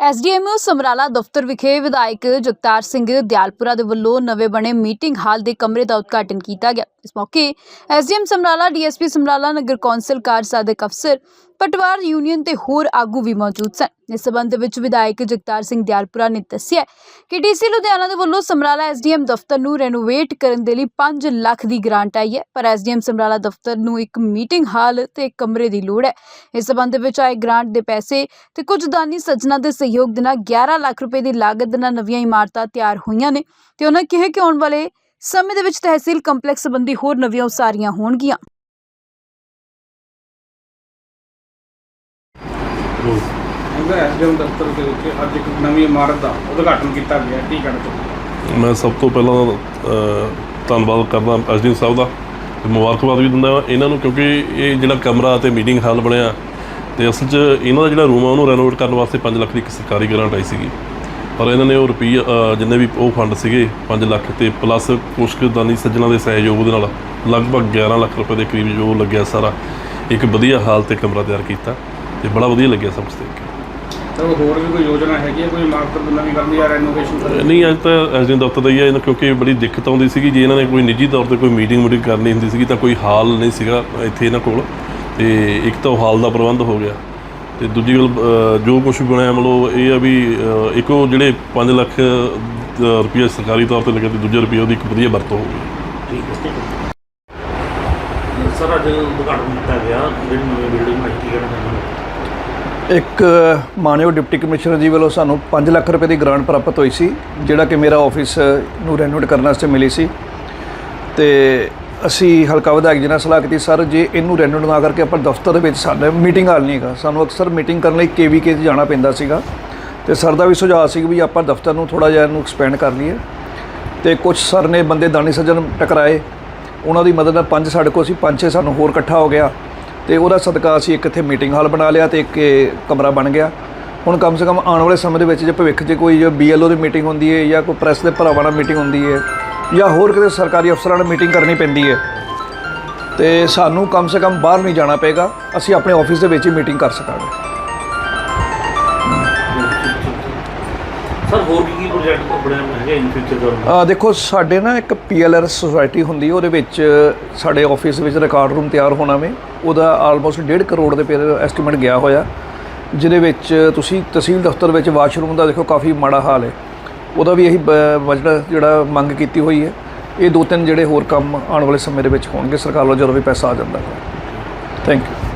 ਐਸਡੀਐਮਓ ਸਮਰਾਲਾ ਦਫ਼ਤਰ ਵਿਖੇ ਵਿਧਾਇਕ ਜਗਤਾਰ ਸਿੰਘ ਦਿਆਲਪੁਰਾ ਦੇ ਵੱਲੋਂ ਨਵੇਂ ਬਣੇ ਮੀਟਿੰਗ ਹਾਲ ਦੇ ਕਮਰੇ ਦਾ ਉਦਘਾਟਨ ਕੀਤਾ ਗਿਆ। ਇਸ ਮੌਕੇ ਐਸਡੀਐਮ ਸਮਰਾਲਾ, ਡੀਐਸਪੀ ਸਮਰਾਲਾ, ਨਗਰ ਕੌਂਸਲ, ਕਾਰ ਸਾਦਕ ਅਫਸਰ, ਪਟਵਾਰ ਯੂਨੀਅਨ ਤੇ ਹੋਰ ਆਗੂ ਵੀ ਮੌਜੂਦ ਸਨ। ਇਸ ਸਬੰਧ ਵਿੱਚ ਵਿਧਾਇਕ ਜਗਤਾਰ ਸਿੰਘ ਦਿਆਲਪੁਰਾ ਨੇ ਦੱਸਿਆ ਕਿ ਡੀਸੀ ਲੁਧਿਆਣਾ ਦੇ ਵੱਲੋਂ ਸਮਰਾਲਾ ਐਸਡੀਐਮ ਦਫ਼ਤਰ ਨੂੰ ਰੈਨੋਵੇਟ ਕਰਨ ਦੇ ਲਈ 5 ਲੱਖ ਦੀ ਗ੍ਰਾਂਟ ਆਈ ਹੈ, ਪਰ ਐਸਡੀਐਮ ਸਮਰਾਲਾ ਦਫ਼ਤਰ ਨੂੰ ਇੱਕ ਮੀਟਿੰਗ ਹਾਲ ਤੇ ਕਮਰੇ ਦੀ ਲੋੜ ਹੈ। ਇਸ ਸਬੰਧ ਵਿੱਚ ਆਏ ਗ੍ਰਾਂਟ ਦੇ ਪੈਸੇ ਤੇ ਕੁਝ ਦਾਨੀ ਸੱਜਣਾ ਦੇ ਸਹਿਯੋਗ ਦੇ ਨਾਲ 11 ਲੱਖ ਰੁਪਏ ਦੀ ਲਾਗਤ ਦੇ ਨਾਲ ਨਵੀਆਂ ਇਮਾਰਤਾਂ ਤਿਆਰ ਹੋਈਆਂ ਨੇ ਤੇ ਉਹਨਾਂ ਕਿਹਾ ਕਿ ਆਉਣ ਵਾਲੇ ਸਮੇਂ ਦੇ ਵਿੱਚ ਤਹਿਸੀਲ ਕੰਪਲੈਕਸ ਸੰਬੰਧੀ ਹੋਰ ਨਵੀਆਂ ਉਸਾਰੀਆਂ ਹੋਣਗੀਆਂ। ਉਹਦਾ ਐਸਡੀਐਮ ਦਫ਼ਤਰ ਦੇ ਵਿੱਚ ਅੱਜ ਇੱਕ ਨਵੀਂ ਇਮਾਰਤ ਦਾ ਉਦਘਾਟਨ ਕੀਤਾ ਗਿਆ ਕੀ ਕਹਿਣਾ ਚਾਹੁੰਦੇ ਮੈਂ ਸਭ ਤੋਂ ਪਹਿਲਾਂ ਅ, ਧੰਨਵਾਦ ਕਰਦਾ ਐਸਡੀ ਸਾਹਿਬ ਦਾ ਤੇ ਮੁਬਾਰਕਬਾਦ ਵੀ ਦਿੰਦਾ ਹਾਂ ਇਹਨਾਂ ਨੂੰ ਕਿਉਂਕਿ ਇਹ ਜਿਹੜਾ ਕਮਰਾ ਤੇ ਮੀਟਿੰਗ ਹਾਲ ਬਣਿਆ ਤੇ ਅਸਲ 'ਚ ਇਹਨਾਂ ਦਾ ਜਿਹੜਾ ਰੂਮ ਆ ਉਹਨੂੰ ਰੈਨੋਵੇਟ ਕਰਨ ਵਾਸਤੇ 5 ਲੱਖ ਦੀ ਇੱਕ ਸਰਕਾਰੀ ਗ੍ਰਾਂਟ ਆਈ ਸੀਗੀ। ਪਰ ਇਹਨਾਂ ਨੇ ਉਹ ਰੁਪਈਆ ਜਿੰਨੇ ਵੀ ਉਹ ਫੰਡ ਸੀਗੇ 5 ਲੱਖ ਤੇ ਪਲੱਸ ਕੁਛ ਕੁ ਦਾਨੀ ਸੱਜਣਾ ਦੇ ਸਹਿਯੋਗ ਦੇ ਨਾਲ ਲਗਭਗ 11 ਲੱਖ ਰੁਪਏ ਦੇ ਕਰੀਬ ਜੋ ਲੱਗਿਆ ਸਾਰਾ ਇੱਕ ਵਧੀਆ ਹਾਲ ਤੇ ਕਮਰਾ ਤਿਆਰ ਕੀਤਾ ਤੇ ਬੜਾ ਵਧੀਆ ਲੱਗਿਆ ਸਭ ਦੇਖ ਕੇ। ਤਾਂ ਹੋਰ ਵੀ ਕੋਈ ਯੋਜਨਾ ਹੈਗੀ ਹੈ ਕੋਈ ਇਮਾਰਤ ਨਵੀਂ ਕਰਨੀ ਜਾਂ ਰੈਨੋਵੇਸ਼ਨ ਨਹੀਂ ਅੱਜ ਤਾਂ ਐਸਡੀ ਦਫ਼ਤਰ ਦਾ ਹੀ ਹੈ ਇਹਨਾਂ ਕਿਉਂਕਿ ਬੜੀ ਦਿੱਕਤ ਆਉਂਦੀ ਸੀਗੀ ਜੇ ਇਹਨਾਂ ਨੇ ਕੋਈ ਨਿੱਜੀ ਤੌਰ ਤੇ ਕੋਈ ਮੀਟਿੰਗ ਮੂਟਿੰਗ ਕਰਨੀ ਹੁੰਦੀ ਸੀਗੀ ਤਾਂ ਕੋਈ ਹਾਲ ਨਹੀਂ ਸੀਗਾ ਇੱਥੇ ਇਹਨਾਂ ਕੋਲ। ਤੇ ਇੱਕ ਤਾਂ ਹਾਲ ਦਾ ਪ੍ਰਬੰਧ ਹੋ ਗਿਆ। ਤੇ ਦੂਜੀ ਗੱਲ ਜੋ ਕੁਝ ਬਣਿਆ ਮਤਲਬ ਇਹ ਆ ਵੀ ਇੱਕ ਜਿਹੜੇ 5 ਲੱਖ ਰੁਪਏ ਸਰਕਾਰੀ ਤੌਰ ਤੇ ਲੱਗੇ ਤੇ ਦੂਜੇ ਰੁਪਏ ਉਹਦੀ ਇੱਕ ਵਧੀਆ ਵਰਤੋਂ ਹੋ ਗਈ। ਸਰ ਅੱਜ ਉਦਘਾਟਨ ਕੀਤਾ ਗਿਆ। ਜਿਹੜੀ ਨਵੀਂ ਬਿਲਡਿੰਗ ਬਣਾਈ ਕੀ ਚਾਹੁੰਦੇ ਇੱਕ ਮਾਨਯੋਗ ਡਿਪਟੀ ਕਮਿਸ਼ਨਰ ਜੀ ਵੱਲੋਂ ਸਾਨੂੰ 5 ਲੱਖ ਰੁਪਏ ਦੀ ਗ੍ਰਾਂਟ ਪ੍ਰਾਪਤ ਹੋਈ ਸੀ ਜਿਹੜਾ ਕਿ ਮੇਰਾ ਆਫਿਸ ਨੂੰ ਰੈਨੋਵੇਟ ਕਰਨ ਵਾਸਤੇ ਮਿਲੀ ਸੀ। ਤੇ ਅਸੀਂ ਹਲਕਾ ਵਿਧਾਇਕ ਜੀ ਨਾਲ ਸਲਾਹ ਕੀਤੀ, ਸਰ, ਜੇ ਇਹਨੂੰ ਰੈਨੋਵੇਟ ਨਾ ਕਰਕੇ ਆਪਾਂ ਦਫ਼ਤਰ ਦੇ ਵਿੱਚ ਸਾਡੇ ਮੀਟਿੰਗ ਹਾਲ ਨਹੀਂ ਹੈਗਾ। ਸਾਨੂੰ ਅਕਸਰ ਮੀਟਿੰਗ ਕਰਨ ਲਈ ਕੇਵੀਕੇ 'ਚ ਜਾਣਾ ਪੈਂਦਾ ਸੀਗਾ ਤੇ ਸਰ ਦਾ ਵੀ ਸੁਝਾਅ ਸੀ ਵੀ ਆਪਾਂ ਦਫ਼ਤਰ ਨੂੰ ਥੋੜਾ ਜਿਹਾ ਇਹਨੂੰ ਐਕਸਪੈਂਡ ਕਰ ਲਈਏ ਤੇ ਕੁਝ ਸਰ ਨੇ ਬੰਦੇ ਦਾਨੀ ਸੱਜਣ ਟਕਰਾਏ। ਉਹਨਾਂ ਦੀ ਮਦਦ ਨਾਲ ਪੰਜ ਸਾਡੇ ਕੋਲ ਸੀ, ਪੰਜ ਛੇ ਸਾਨੂੰ ਹੋਰ ਇਕੱਠਾ ਹੋ ਗਿਆ ਤੇ ਉਹਦਾ ਸਦਕਾ ਅਸੀਂ ਇੱਕ ਇੱਥੇ ਮੀਟਿੰਗ ਹਾਲ ਬਣਾ ਲਿਆ ਤੇ ਇੱਕ ਕਮਰਾ ਬਣ ਗਿਆ। ਹੁਣ ਕਮ ਸੇ ਕਮ ਆਉਣ ਵਾਲੇ ਸਮੇਂ ਦੇ ਵਿੱਚ ਜੇ ਭਵਿੱਖ 'ਚ ਕੋਈ ਜੋ ਬੀਐਲਓ ਦੀ ਮੀਟਿੰਗ ਹੁੰਦੀ ਹੈ ਜਾਂ ਕੋਈ ਪ੍ਰੈਸ ਦੇ ਭਰਾਵਾਂ ਨਾਲ ਮੀਟਿੰਗ ਹੁੰਦੀ ਹੈ ਜਾਂ ਹੋਰ ਕਿਤੇ ਸਰਕਾਰੀ ਅਫਸਰਾਂ ਨਾਲ ਮੀਟਿੰਗ ਕਰਨੀ ਪੈਂਦੀ ਹੈ ਤੇ ਸਾਨੂੰ ਕਮ ਸੇ ਕਮ ਬਾਹਰ ਨਹੀਂ ਜਾਣਾ ਪਏਗਾ ਅਸੀਂ ਆਪਣੇ ਆਫਿਸ ਦੇ ਵਿੱਚ ਹੀ ਮੀਟਿੰਗ ਕਰ ਸਕਾਂਗੇ। ਸਰ ਹੋਰ ਕੀ ਕੀ ਪ੍ਰੋਜੈਕਟ ਬਣਿਆ ਹੈਗੇ ਇਨ ਫਿਊਚਰ ਆ ਦੇਖੋ ਸਾਡੇ ਨਾ ਇੱਕ ਪੀਐਲਆਰ ਸੁਸਾਇਟੀ ਹੁੰਦੀ ਉਹਦੇ ਵਿੱਚ ਸਾਡੇ ਆਫਿਸ ਵਿੱਚ ਰਿਕਾਰਡ ਰੂਮ ਤਿਆਰ ਹੋਣਾ ਵੇ ਉਹਦਾ ਆਲਮੋਸਟ 1.5 ਕਰੋੜ ਦੇ ਪੇਰ ਐਸਟੀਮੇਟ ਗਿਆ ਹੋਇਆ ਜਿਹਦੇ ਵਿੱਚ ਤੁਸੀਂ ਤਹਿਸੀਲ ਦਫ਼ਤਰ ਵਿੱਚ ਵਾਸ਼ਰੂਮ ਦਾ ਦੇਖੋ ਕਾਫੀ ਮਾੜਾ ਹਾਲ ਹੈ। ਉਹਦਾ ਵੀ ਇਹੀ ਬਜਟ ਜਿਹੜਾ ਮੰਗ ਕੀਤੀ ਹੋਈ ਹੈ। ਇਹ ਦੋ ਤਿੰਨ ਜਿਹੜੇ ਹੋਰ ਕੰਮ ਆਉਣ ਵਾਲੇ ਸਮੇਂ ਦੇ ਵਿੱਚ ਹੋਣਗੇ। ਸਰਕਾਰ ਵੱਲੋਂ ਜਦੋਂ ਵੀ ਪੈਸਾ ਆ ਜਾਂਦਾ। ਹੈ ਥੈਂਕ ਯੂ